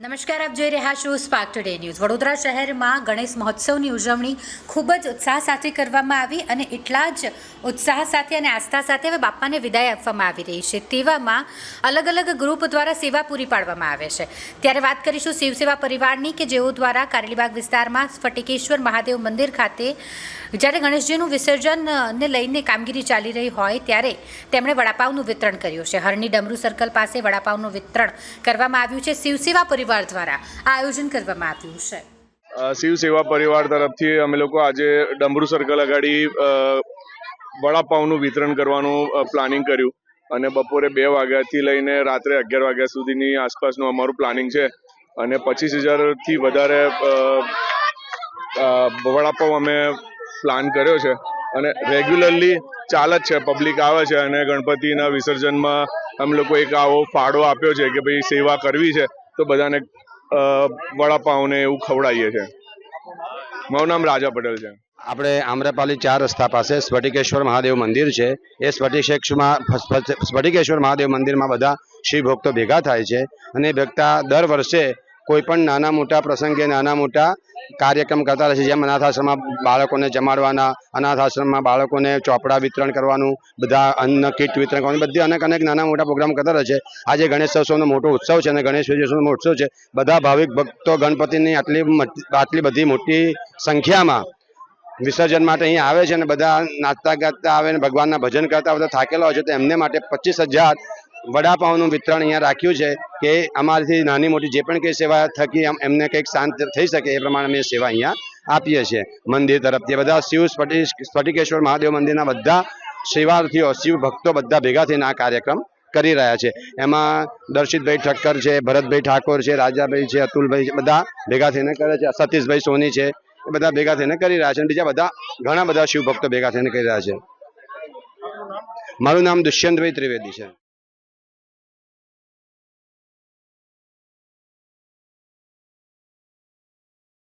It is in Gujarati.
નમસ્કાર, આપ જોઈ રહ્યા છો સ્પાર્ક ટુડે ન્યૂઝ વડોદરા શહેરમાં ગણેશ મહોત્સવની ઉજવણી ખૂબ જ ઉત્સાહ સાથે કરવામાં આવી અને એટલા જ ઉત્સાહ સાથે અને આસ્થા સાથે હવે બાપાને વિદાય આપવામાં આવી રહી છે. તેવામાં અલગ અલગ ગ્રુપ દ્વારા સેવા પૂરી પાડવામાં આવે છે. ત્યારે વાત કરીશું શિવસેવા પરિવારની કે જેઓ દ્વારા કારેલીબાગ વિસ્તારમાં સ્ફટિકેશ્વર મહાદેવ મંદિર ખાતે જ્યારે ગણેશજીનું વિસર્જનને લઈને કામગીરી ચાલી રહી હોય ત્યારે તેમણે વડાપાવનું વિતરણ કર્યું છે. હરણી ડમરૂ સર્કલ પાસે વડાપાવનું વિતરણ કરવામાં આવ્યું છે. શિવસેવા પરિવાર દ્વારા આ આયોજન કરવામાં આવ્યું છે. શિવ પરિવાર તરફથી અમે લોકો આજે ડમરૂ સર્કલ અગાડી વડાપાઉંનું વિતરણ કરવાનું પ્લાનિંગ કર્યું. અને બપોરે બે વાગ્યાથી લઈને રાત્રે અગિયાર વાગ્યા સુધીની આસપાસનું અમારું પ્લાનિંગ છે. અને પચીસ હજારથી વધારે વડાપાઉં અમે પ્લાન કર્યો છે. અને રેગ્યુલરલી ચાલ જ છે, પબ્લિક આવે છે અને ગણપતિના વિસર્જનમાં અમે લોકો એક આવો ફાળો આપ્યો છે કે ભાઈ સેવા કરવી છે. તો બધાને વડાપાઉં ને એવું ખવડાવીએ છે. મારું નામ રાજા પટેલ છે. આપણે આમ્રપાલી ચાર રસ્તા પાસે સ્ફટિકેશ્વર મહાદેવ મંદિર છે. એ સ્ફટિકેશ્વરમાં સ્ફટિકેશ્વર મહાદેવ મંદિરમાં બધા શિવ ભક્તો ભેગા થાય છે અને ભક્તા દર વર્ષે કોઈ પણ નાના મોટા પ્રસંગે નાના મોટા કાર્યક્રમ કરતા રહે છે જેમ અનાથ આશ્રમમાં બાળકોને જમાડવાના અનાથ આશ્રમમાં બાળકોને ચોપડા વિતરણ કરવાનું, બધા અન્ન કીટ વિતરણ કરવાનું, બધી અનેક અનેક નાના મોટા પ્રોગ્રામ કરતા રહે છે. આજે ગણેશ ઉત્સવનો મોટો ઉત્સવ છે અને ગણેશ વિજયોત્સવનો ઉત્સવ છે. બધા ભાવિક ભક્તો ગણપતિની આટલી આટલી બધી મોટી સંખ્યામાં વિસર્જન માટે અહીં આવે છે અને બધા નાચતા ગાતા આવે અને ભગવાનના ભજન કરતા બધા થાકેલા હોય છે. તો એમને માટે પચીસ હજાર વડાપાઉંનું વિતરણ અહીંયા રાખ્યું છે. કે અમારાથી નાની મોટી જે પણ કંઈ સેવા થકી એમ- એમને કંઈક શાંત થઈ શકે એ પ્રમાણે અમે સેવા અહીંયા આપીએ છીએ. મંદિર તરફથી બધા શિવ સ્ફટિ, સ્ફટિકેશ્વર મહાદેવ મંદિરના બધા સેવાર્થીઓ શિવ ભક્તો બધા ભેગા થઈને આ કાર્યક્રમ કરી રહ્યા છે. એમાં દર્શિતભાઈ ઠક્કર છે, ભરતભાઈ ઠાકોર છે, રાજાભાઈ છે, અતુલભાઈ છે, બધા ભેગા થઈને કરે છે. સતીશભાઈ સોની છે, એ બધા ભેગા થઈને કરી રહ્યા છે અને બીજા બધા ઘણા બધા શિવભક્તો ભેગા થઈને કરી રહ્યા છે. મારું નામ દુષ્યંતભાઈ ત્રિવેદી છે.